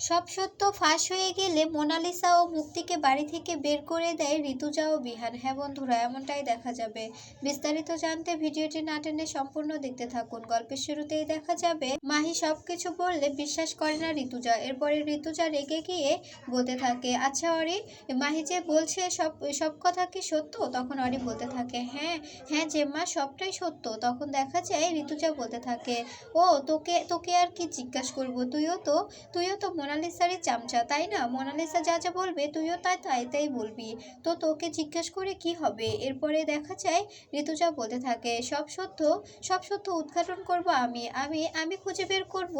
সব সত্য ফাঁস হয়ে গেলে মোনালিসা ও মুক্তিকে বাড়ি থেকে বের করে দেয় ঋতুজা ও বিহান। হ্যাঁ বন্ধুরা, এমনটাই দেখা যাবে। বিস্তারিত জানতে ভিডিওটি না টেনে সম্পূর্ণ দেখতে থাকুন। গল্পের শুরুতেই দেখা যাবে, মাহি সবকিছু বললে বিশ্বাস করে না ঋতুজা। এরপরে ঋতুজা রেগে গিয়ে বলতে থাকে আচ্ছা অরি, মাহি যে বলছে সব সব কথা কি সত্য? তখন অরি বলতে থাকে হ্যাঁ হ্যাঁ জেম্মা, সবটাই সত্য। তখন দেখা যায় ঋতুজা বলতে থাকে, ও, তোকে তোকে আর কি জিজ্ঞাসা করব? তুইও তো তুইও তো মোনালিসারই চামচা, তাই না? মোনালিসা যা যা বলবে তুইও তাই তাই তাই বলবি। তো তোকে জিজ্ঞেস করে কি হবে? এরপরে দেখা যায় ঋতুজা বলতে থাকে, সব সত্য সব সত্য উদ্ঘাটন করব আমি আমি আমি খুঁজে বের করব।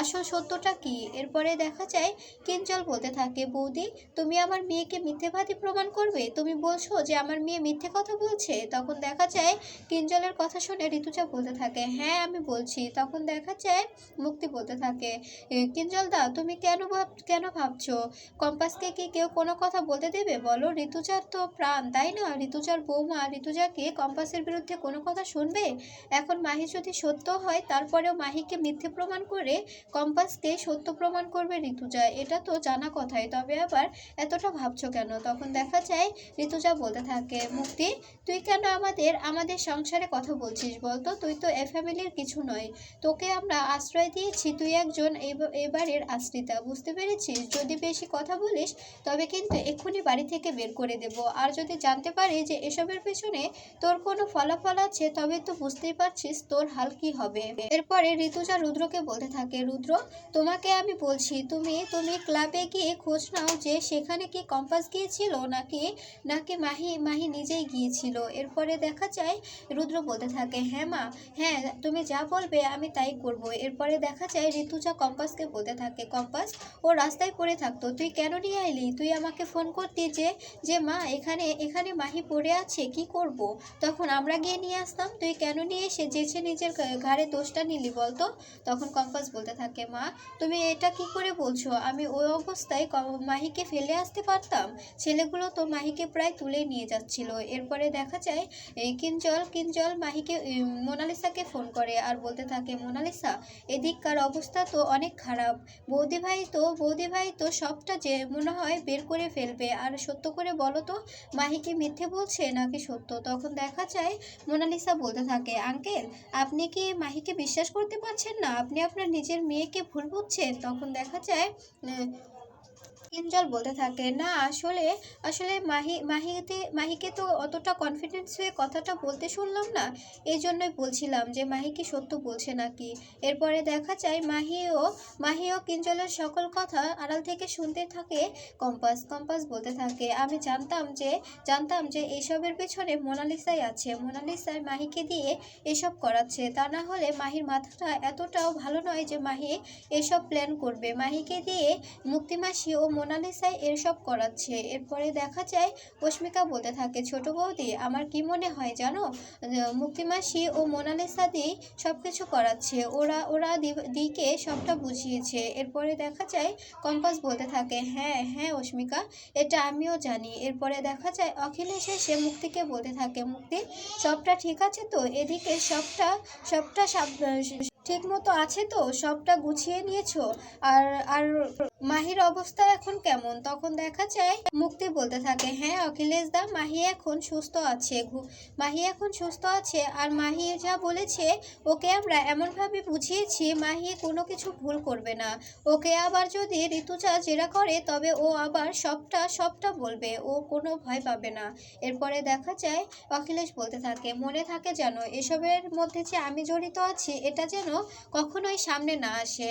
আসল সত্যটা কি? এরপরে দেখা যায় কিঞ্জল বলতে থাকে, বৌদি, তুমি আমার মেয়েকে মিথ্যেবাদী প্রমাণ করবে? তুমি বলছো যে আমার মেয়ে মিথ্যে কথা বলছে? তখন দেখা যায় কিঞ্জলের কথা শুনে ঋতুজা বলতে থাকে হ্যাঁ আমি বলছি। তখন দেখা যায় মুক্তি বলতে থাকে কিঞ্জল দা তুমি কেন ভাব, কেন ভাবছ? কম্পাসকে কি কেউ কোনো কথা বলতে দেবে? বলো, ঋতুজার তো প্রাণ, তাই না? ঋতুজার বৌমা ঋতুজাকে কম্পাসের বিরুদ্ধে কোনো কথা শুনবে? এখন মাহি যদি সত্য হয়, তারপরেও মাহিকে মিথ্যে প্রমাণ করে কম্পাসকে সত্য প্রমাণ করবে ঋতুজা, এটা তো জানা কথাই। তবে আবার এতটা ভাবছ কেন? তখন দেখা যায় ঋতুজা বলতে থাকে, মুক্তি, তুই কেন আমাদের আমাদের সংসারে কথা বলছিস? বলতো, তুই তো এ ফ্যামিলির কিছু নয়। তোকে আমরা আশ্রয় দিয়েছি, তুই একজন এব- এবারের আশ্রিতা। বুঝতে পেরেছিস? যদি বেশি কথা বলিস, তবে কিন্তু এক্ষুনি বাড়ি থেকে বের করে দেব। আর যদি জানতে পারি যে এসবের পেছনে তোর কোনো ফলাফল আছে, তবে তো বুঝতেই পারছিস তোর হাল কি হবে। এরপরে ঋতুজা রুদ্রকে বলতে থাকে, রুদ্র, তোমাকে আমি বলছি, তুমি তুমি ক্লাবে গিয়ে খোঁজ নাও যে সেখানে কি কম্পাস গিয়েছিল নাকি নাকি মাহি মাহি নিজেই গিয়েছিল। এরপরে দেখা যায়, রুদ্র বলতে থাকে হ্যাঁ মা হ্যাঁ তুমি যা বলবে আমি তাই করব। এরপরে দেখা যায়, ঋতুজা কম্পাসকে বলতে থাকে কম্পাস ও রাস্তায় পড়ে থাকতো। তুই কেন নিয়ে আইলি? তুই আমাকে ফোন করতি যে যে মা, এখানে এখানে মাহি পড়ে আছে, কি করব? তখন আমরা গিয়ে নিয়ে আসতাম। তুই কেন নিয়ে এসে যেছে নিজের ঘাড়ে দোষটা নিলি বলতো? তখন কম্পাস বলতে থাকে, মা, তুমি এটা কি করে বলছো? আমি ওই অবস্থায় মাহিকে ফেলে আসতে পারতাম? ছেলেগুলো তো মাহিকে প্রায় তুলে নিয়ে যাচ্ছিল। এরপরে দেখা যায় কিঞ্জল কিঞ্জল মাহিকে মোনালিসাকে ফোন করে আর বলতে থাকে, মোনালিসা, এদিককার অবস্থা তো অনেক খারাপ। বৌদি ভাই তো বৌদি ভাই তো সবটা যে মনে হয় বের করে ফেলবে। আর সত্য করে বলো তো মাহিকে মিথ্যে বলছে নাকি সত্য? তখন দেখা যায় মোনালিসা বলতে থাকে, আঙ্কেল, আপনি কি মাহিকে বিশ্বাস করতে পারছেন না? আপনি আপনার নিজের মেয়েকে ভুল বুঝছেন? তখন দেখা যায় কিঞ্জল বলতে থাকে। না, আসলে আসলে মাহি, মাহিতে, মাহিকে তো অতটা কনফিডেন্স হয়ে কথাটা বলতে শুনলাম না। এই জন্যই বলছিলাম যে মাহি কি সত্য বলছে নাকি? এরপরে দেখা যায় মাহিও মাহিও কিঞ্জলের সকল কথা আড়াল থেকে শুনতে থাকে, কম্পাস কম্পাস বলতে থাকে। আমি জানতাম যে জানতাম যে এসবের পেছনে মোনালিসাই আছে। মোনালিসাই মাহিকে দিয়ে এসব করাচ্ছে। তা না হলে মাহির মাথাটা এতটাও ভালো নয় যে মাহি এসব প্ল্যান করবে। মাহিকে দিয়ে মুক্তিমাসি ও মোনালিসাই এসব করাচ্ছে। এরপরে দেখা যায় অস্মিকা বলতে থাকে, ছোট বৌদি, আমার কি মনে হয় জানো? মুক্তিমাসি ও মোনালিসা দি সব কিছু করাচ্ছে। ওরা ওরা দিকে সবটা বুঝিয়েছে। এরপরে দেখা যায়, কম্পাস বলতে থাকে হ্যাঁ হ্যাঁ অস্মিকা, এটা আমিও জানি। এরপরে দেখা যায়, অখিলেশ এসে মুক্তিকে বলতে থাকে, মুক্তি, সবটা ঠিক আছে তো? এদিকে সবটা সবটা সাব- ঠিক মতো আছে তো? সবটা গুছিয়ে নিয়েছো? আর আর মাহির অবস্থা এখন কেমন? তখন দেখা যায় মুক্তি বলতে থাকে হ্যাঁ অখিলেশ দা, মাহি এখন সুস্থ আছে মাহি এখন সুস্থ আছে, আর মাহি যা বলেছে, ওকে আমরা এমনভাবে বুঝিয়েছি, মাহি কোনো কিছু ভুল করবে না। ওকে আবার যদি ঋতুজা জেরা করে, তবে ও আবার সবটা সবটা বলবে, ও কোনো ভয় পাবে না। এরপরে দেখা যায়, অখিলেশ বলতে থাকে, মনে থাকে যেন এসবের মধ্যে যে আমি জড়িত আছি, এটা যেন কখনোই সামনে না আসে।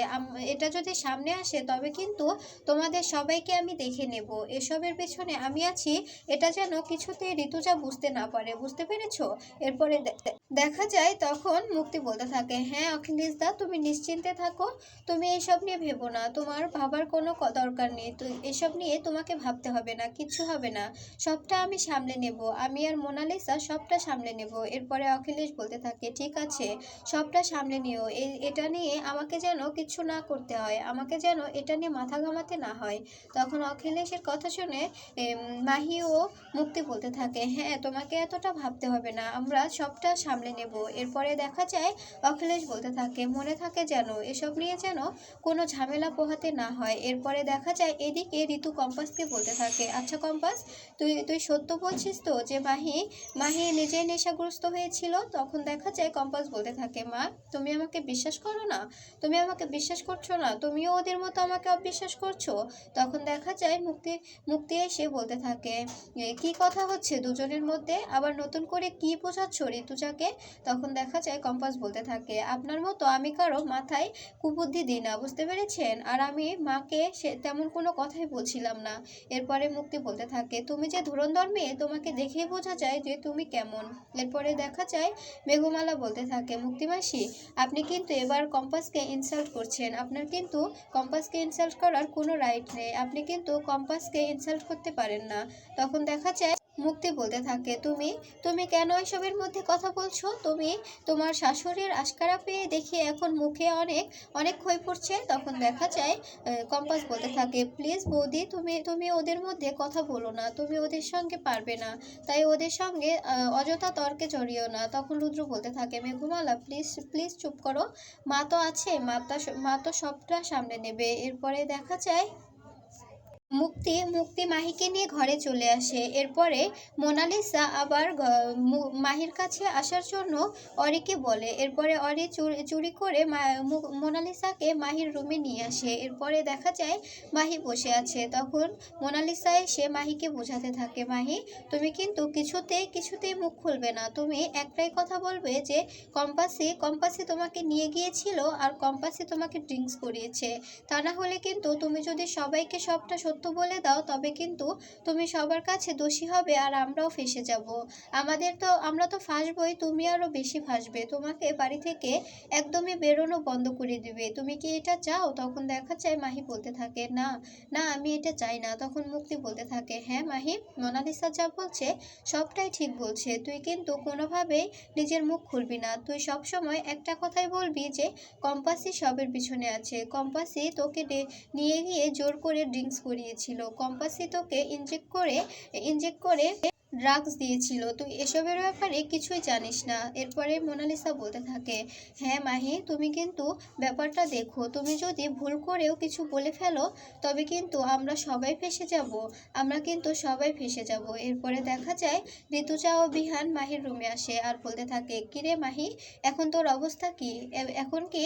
এটা যদি সামনে আসে, তবে কিন্তু তোমাদের সবাইকে আমি দেখে নেব। এসবের পেছনে আমি আছি, এটা যেন কিছুতে ঋতুজা বুঝতে না পারে। বুঝতে পেরেছ? এরপরে দেখা যায় তখন মুক্তি বলতে থাকে হ্যাঁ অখিলেশ দা, তুমি নিশ্চিন্তে থাকো। তুমি এসব নিয়ে ভেবো না। তোমার ভাবার কোনো দরকার নেই। তো এসব নিয়ে তোমাকে ভাবতে হবে না, কিচ্ছু হবে না। সবটা আমি সামলে নেব। আমি আর মোনালিসা সবটা সামলে নেব। এরপরে অখিলেশ বলতে থাকে, ঠিক আছে, সবটা সামলে নিও। এই এটা নিয়ে আমাকে যেন কিছু না করতে হয় আমাকে যেন এটা নিয়ে মাথা ঘামাতে না হয়। তখন অখিলেশের কথা শুনে এম, মাহি ও মুক্তি বলতে থাকে হ্যাঁ তোমাকে এতটা ভাবতে হবে না আমরা সবটা সামলে নেব। এরপরে দেখা যায় অখিলেশ বলতে থাকে মনে থাকে যেন এসব নিয়ে যেন কোনো ঝামেলা পোহাতে না হয়। এরপরে দেখা যায় এদিকে ঋতু কম্পাসকে বলতে থাকে আচ্ছা কম্পাস তুই তুই সত্য বলছিস তো যে মাহি মাহি নিজেই নেশাগ্রস্ত হয়েছিল? তখন দেখা যায় কম্পাস বলতে থাকে মা তুমি আমাকে বিশ্বাস করো না? তুমি আমাকে বিশ্বাস করছ না? তুমিও ওদের মতো আমাকে অবিশ্বাস করছ? তখন দেখা যায় মুক্তি মুক্তি এসে বলতে থাকে "এ, কি কথা হচ্ছে দুজনের মধ্যে? আবার নতুন করে কি বোঝাচ্ছ ঋতুজাকে? তখন দেখা যায় কম্পাস বলতে থাকে আপনার মতো আমি কারও মাথায় কুবুদ্ধি দিই না বুঝতে পেরেছেন? আর আমি মাকে সে তেমন কোনো কথাই বলছিলাম না। এরপরে মুক্তি বলতে থাকে তুমি যে ধুরন্ধর মেয়ে তোমাকে দেখেই বোঝা যায় যে তুমি কেমন। এরপরে দেখা যায় মেঘমালা বলতে থাকে মুক্তিমাসি আপনি কিন্তু এবার কম্পাসকে ইনসাল্ট করছেন। আপনার কিন্তু কম্পাসকে ইনসাল্ট করার কোনো রাইট নেই। আপনি কিন্তু কম্পাসকে ইনসাল্ট করতে পারেন না। তখন দেখা যায় মুক্তি বলতে থাকে। তুমি তুমি কেন এসবের মধ্যে কথা বলছো? তুমি তোমার শাশুড়ির আশকারা পেয়ে দেখি এখন মুখে অনেক অনেক ক্ষয় পড়ছে। তখন দেখা যায় কম্পাস বলতে থাকে, প্লিজ বৌদি, তুমি তুমি ওদের মধ্যে কথা বলো না। তুমি ওদের সঙ্গে পারবে না। তাই ওদের সঙ্গে অযথা তর্কে জড়িও না। তখন রুদ্র বলতে থাকে, মেঘমালা, প্লিজ প্লিজ চুপ করো। মা তো আছে, মা তো মা তো সবটা সামনে নেবে। এরপরে দেখা যায় মুক্তি মুক্তি মাহিকে নিয়ে ঘরে চলে আসে। এরপরে মোনালিসা আবার মাহির কাছে আসার জন্য অরিকে বলে। এরপরে অরি চুরি করে মোনালিসাকে মাহির রুমে নিয়ে আসে। এরপরে দেখা যায় মাহি বসে আছে। তখন মোনালিসা এসে মাহিকে বোঝাতে থাকে, মাহি, তুমি কিন্তু কিছুতেই কিছুতেই মুখ খুলবে না। তুমি একটাই কথা বলবে যে, কম্পাসি কম্পাসি তোমাকে নিয়ে গিয়েছিল আর কম্পাসি তোমাকে ড্রিঙ্কস করিয়েছে। তা না হলে কিন্তু তুমি যদি সবাইকে সবটা বলে দাও, তবে কিন্তু তুমি সবার কাছে দোষী হবে আর আমরাও ফেসে যাব। আমাদের তো, আমরা তো ফাঁসবই, তুমি আরও বেশি ফাঁসবে। তোমাকে বাড়ি থেকে একদমই বেরোনো বন্ধ করে দিবে। তুমি কি এটা চাও? তখন দেখা যায় মাহি বলতে থাকে, না না, আমি এটা চাই না। তখন মুক্তি বলতে থাকে হ্যাঁ মাহি, মোনালিসা যা বলছে, সবটাই ঠিক বলছে। তুই কিন্তু কোনোভাবেই নিজের মুখ খুলবি না। তুই সব সময় একটা কথাই বলবি যে কম্পাসি সবের পিছনে আছে। কম্পাসি তোকে নিয়ে গিয়ে জোর করে ড্রিঙ্কস করিয়েছিল কম্পাসই তোকে ইনজেক্ট করে ইনজেক্ট করে ড্রাগস দিয়েছিল। তুই এসবের ব্যাপারে কিছুই জানিস না। এরপরে মোনালিসা বলতে থাকে হ্যাঁ মাহি, তুমি কিন্তু ব্যাপারটা দেখো। তুমি যদি ভুল করেও কিছু বলে ফেলো, তবে কিন্তু আমরা সবাই ফেসে যাব। আমরা কিন্তু সবাই ফেসে যাব। এরপরে দেখা যায়, ঋতুজা ও বিহান মাহির রুমে আসে আর বলতে থাকে কিরে মাহি, এখন তোর অবস্থা কি? এখন কি?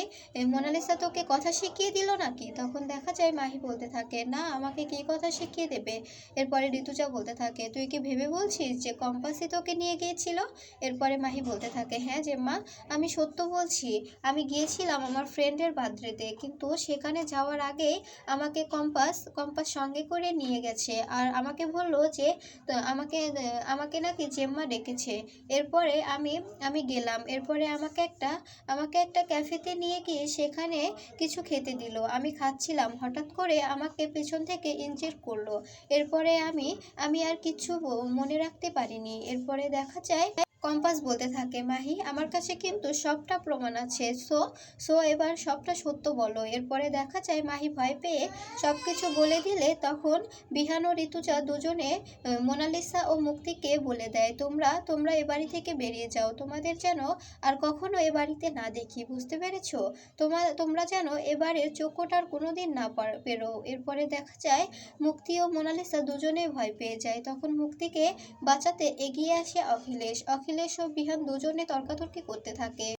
মোনালিসা তোকে কথা শিখিয়ে দিল নাকি? তখন দেখা যায়, মাহি বলতে থাকে, না, আমাকে কি কথা শিখিয়ে দেবে? এরপরে ঋতুজা বলতে থাকে, তুই কি ভেবে বলছিস যে কম্পাসই তোকে নিয়ে গিয়েছিল? এরপরে মাহি বলতে থাকে হ্যাঁ যে মা, আমি সত্য বলছি। আমি গিয়েছিলাম আমার ফ্রেন্ডের বার্থডেতে কিন্তু সেখানে যাওয়ার আগেই আমাকে কম্পাস কম্পাস সঙ্গে করে নিয়ে গেছে। আর আমাকে বলল যে আমাকে আমাকে নাকি জেম্মা ডেকেছে। এরপরে আমি আমি গেলাম। এরপরে আমাকে একটা আমাকে একটা ক্যাফেতে নিয়ে গিয়ে সেখানে কিছু খেতে দিল। আমি খাচ্ছিলাম। হঠাৎ করে আমাকে পেছন থেকে ইনজেক্ট করল। এরপরে আমি আমি আর কিছু মনে রাখতে পারিনি। এরপরে দেখা যায় কম্পাস বলতে থাকে, মাহি। আমার কাছে কিন্তু সবটা প্রমাণ আছে। সো সো এবার সবটা সত্য বলো। এরপরে দেখা যায় মাহি ভয় পেয়ে সব কিছু বলে দিলে তখন বিহান ও ঋতুজা দুজনে মোনালিসা ও মুক্তিকে বলে দেয়, তোমরা তোমরা এ বাড়ি থেকে বেরিয়ে যাও। তোমাদের যেন আর কখনো এ বাড়িতে না দেখি। বুঝতে পেরেছ? তোমার তোমরা যেন এবারের চোখটার কোনোদিন না পার- পেরো। এরপরে দেখা যায় মুক্তি ও মোনালিসা দুজনেই ভয় পেয়ে যায়। তখন মুক্তিকে বাঁচাতে এগিয়ে আসে অখিলেশ। অখিলেশ ও বিহান দুজনে তর্কাতর্কি করতে থাকে।